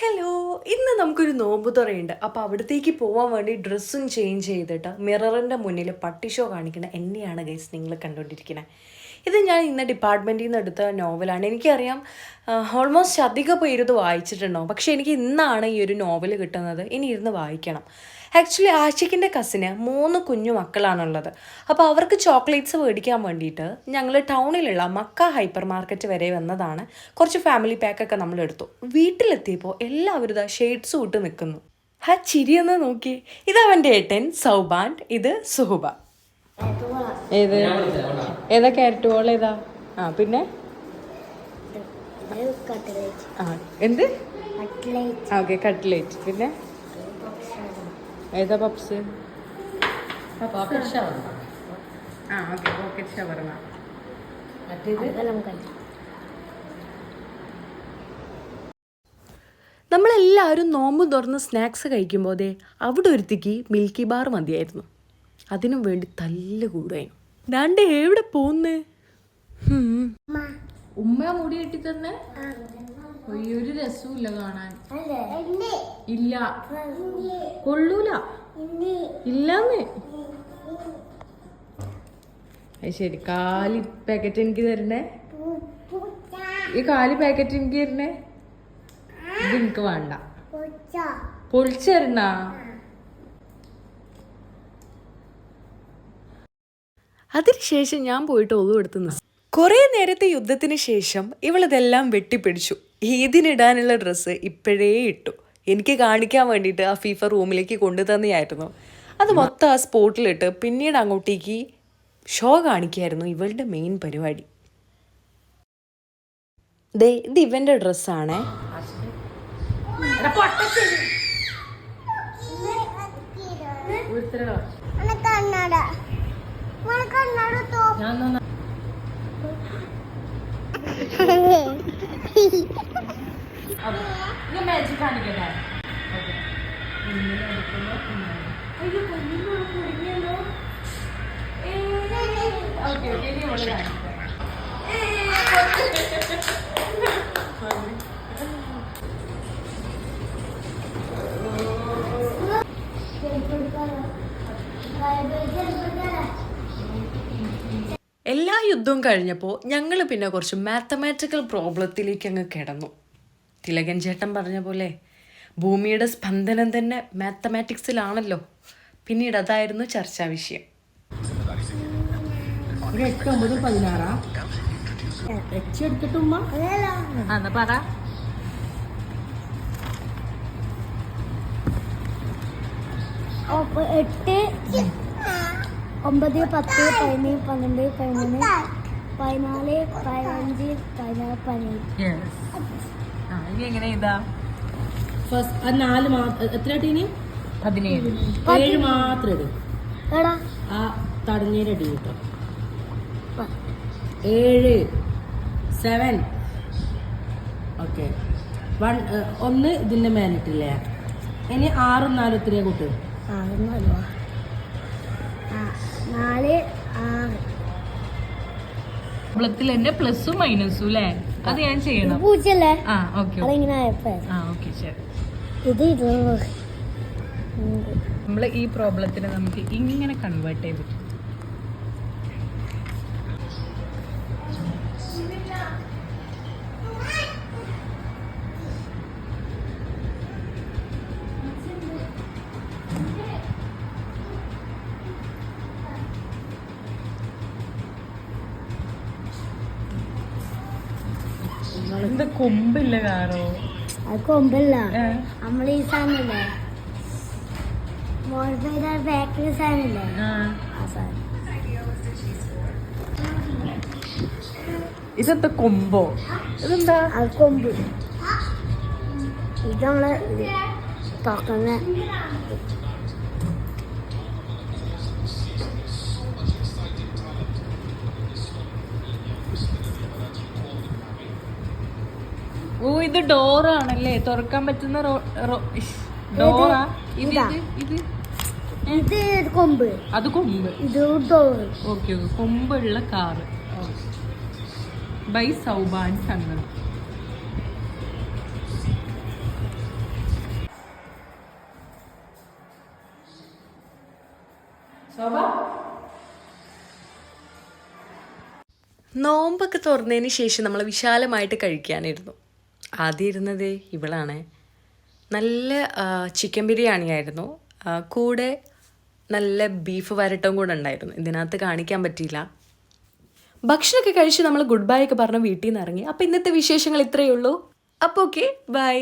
Hello ഇന്ന് നമുക്കൊരു നോമ്പ് തുറയുണ്ട്. അപ്പോൾ അവിടത്തേക്ക് പോകാൻ വേണ്ടി ഡ്രസ്സും ചേഞ്ച് ചെയ്തിട്ട് മിററിന്റെ മുന്നിൽ പട്ടി ഷോ കാണിക്കുന്ന എന്നെയാണ് ഗൈസ് നിങ്ങൾ കണ്ടുകൊണ്ടിരിക്കുന്നത് ഇത് ഞാൻ ഇന്ന് ഡിപ്പാർട്ട്മെന്റിൽ നിന്ന് എടുത്ത നോവലാണ് എനിക്കറിയാം ഓൾമോസ്റ്റ് അധികം പേര് ഇത് വായിച്ചിട്ടുണ്ടാവും. പക്ഷേ എനിക്ക് ഇന്നാണ് ഈ ഒരു നോവൽ കിട്ടുന്നത്. ഇനി ഇരുന്ന് വായിക്കണം. ആക്ച്വലി ആഷിഖിന്റെ കസിന് മൂന്ന് കുഞ്ഞു മക്കളാണുള്ളത്. അപ്പോൾ അവർക്ക് ചോക്ലേറ്റ്സ് മേടിക്കാൻ വേണ്ടിയിട്ട് ഞങ്ങൾ ടൗണിലുള്ള മക്ക ഹൈപ്പർ മാർക്കറ്റ് വരെ വന്നതാണ്. കുറച്ച് ഫാമിലി പാക്കൊക്കെ നമ്മൾ എടുത്തു. വീട്ടിലെത്തിയപ്പോൾ എല്ലാവരും ഇതാ ഷെയ്ഡ്സ് ഇട്ട് നിൽക്കുന്നു. ഹാ ചിരിയൊന്ന് നോക്കി. ഇത് അവന്റെ ഏട്ടൻ സൗബാൻ ഇത് സുഹുബ. ഏത്? ഏതാ ക്യാരറ്റ് ബോൾ ഏതാ? ആ പിന്നെ? ആ എന്ത്? ആ ഓക്കെ കട്ട്ലേറ്റ് പിന്നെ? ഏതാ പപ്സ്? ആ ഓക്കെ പോക്കറ്റ് ഷവർമ നമ്മളെല്ലാവരും നോമ്പ് തുറന്ന് സ്നാക്സ് കഴിക്കുമ്പോൾ ദേ അവിടെ ഒരുത്തിക്ക് മിൽക്കി ബാർ മതിയായിരുന്നു. അതിനും വേണ്ടി തല്ല് കൂടുകയും ദാണ്ട് എവിടെ പോന്ന്? ഉമ്മ മുടി കെട്ടി തന്നെ ഒരു രസമില്ല കാണാൻ. ഇല്ല. കൊള്ളൂല. ഇല്ലാന്ന്. അത് ശരി. കാലി പാക്കറ്റ് എനിക്ക് തരണേ? ഈ കാലി പാക്കറ്റ് എനിക്ക് തരണേ? ഇത് എനിക്ക് വേണ്ട. പൊളിച്ചു തരണ. അതിനുശേഷം ഞാൻ പോയിട്ട് ഒതു കുറെ കുറേ നേരത്തെ യുദ്ധത്തിന് ശേഷം ഇവളിതെല്ലാം വെട്ടിപ്പിടിച്ചു. ഈദിനിടാനുള്ള ഡ്രസ്സ് ഇപ്പോഴേ ഇട്ടു. എനിക്ക് കാണിക്കാൻ വേണ്ടിയിട്ട് ആ ഫീഫ റൂമിലേക്ക് കൊണ്ടു തന്നെയായിരുന്നു അത് മൊത്തം ആ സ്പോട്ടിലിട്ട് പിന്നീട് അങ്ങോട്ടേക്ക് ഷോ കാണിക്കായിരുന്നു ഇവളുടെ മെയിൻ പരിപാടി. ദേ ഇത് ഇവന്റെ ഡ്രസ്സാണേ. കണ്ണട മാജിക് കാണിക്കട്ടെ? എല്ലാ യുദ്ധവും കഴിഞ്ഞപ്പോൾ ഞങ്ങൾ പിന്നെ കുറച്ച് മാത്തമാറ്റിക്കൽ പ്രോബ്ലത്തിലേക്ക് അങ്ങ് കിടന്നു. തിലകൻ ചേട്ടൻ പറഞ്ഞ പോലെ ഭൂമിയുടെ സ്പന്ദനം തന്നെ മാത്തമാറ്റിക്സിലാണല്ലോ. പിന്നീട് അതായിരുന്നു ചർച്ചാ വിഷയം. എട്ട് ഒമ്പത് പതിനാറാ? എച്ച് എടുത്തിട്ടുമ്മ എന്നാ പറ. എട്ട് ഒമ്പത് പത്ത് പതിനേഴ് പന്ത്രണ്ട് പതിമൂന്ന് പതിനാല് പതിനഞ്ച് പതിനാറ് പതിനേഴ്. ഇനി എങ്ങനെ ഇതാ? ഫസ്റ്റ് ആ നാല് മാത്രം എത്ര ടീന് പതിനേഴ്. ഏഴ് മാത്രം ഇടും. എടാ. ആ തടഞ്ഞേരടി കിട്ടും. ഏഴ് സെവൻ ഓക്കെ വൺ ഒന്ന് ഇതിന്റെ മേലിട്ടില്ലേ ഇനി ആറും നാലും എത്രയാ കൂട്ടും? നാല് ആറ്. പ്ലത്തിൽ എന്റെ പ്ലസും മൈനസും അല്ലേ? അത് ഞാൻ ചെയ്യണം. നമ്മൾ ആ ഓക്കെ ആ ഓക്കെ ശരി. ഇത് നമ്മൾ ഈ പ്രോബ്ലത്തിനെ നമുക്ക് ഇങ്ങനെ കൺവേർട്ട് ചെയ്ത് എന്താ കൊമ്പില്ല കാറോ അത് കൊമ്പല്ല. നമ്മൾ ഈ സാധനമില്ലേ മോൾബൈയുടെ ബേക്കറി സാധനമില്ലേ. ആ. സാധനം. ഇതെന്താ കൊമ്പോ? ഇതെന്താ? അത് കൊമ്പ്. ഇത് നമ്മൾ തുറക്കുന്ന ഓ ഇത് ഡോറാണല്ലേ തുറക്കാൻ പറ്റുന്ന ഇത് കൊമ്പ്. അത് കൊമ്പ്. ഇത് ഡോർ ഓക്കെ ഓക്കെ. കൊമ്പുള്ള കാറ് ബൈ സൗബാൻ സംഗതി നോമ്പൊക്കെ തുറന്നതിന് ശേഷം നമ്മൾ വിശാലമായിട്ട് കഴിക്കാനിരുന്നു. ആദ്യം ഇരുന്നത് ഇവളാണ്. നല്ല ചിക്കൻ ബിരിയാണി ആയിരുന്നു കൂടെ നല്ല ബീഫ് വരട്ടവും കൂടെ ഉണ്ടായിരുന്നു. ഇതിനകത്ത് കാണിക്കാൻ പറ്റിയില്ല. ഭക്ഷണമൊക്കെ കഴിച്ച് നമ്മൾ ഗുഡ് ബൈ ഒക്കെ പറഞ്ഞ് വീട്ടിൽ നിന്ന് ഇറങ്ങി. അപ്പോൾ ഇന്നത്തെ വിശേഷങ്ങൾ ഇത്രയേ ഉള്ളൂ. അപ്പോൾ ഓക്കെ ബൈ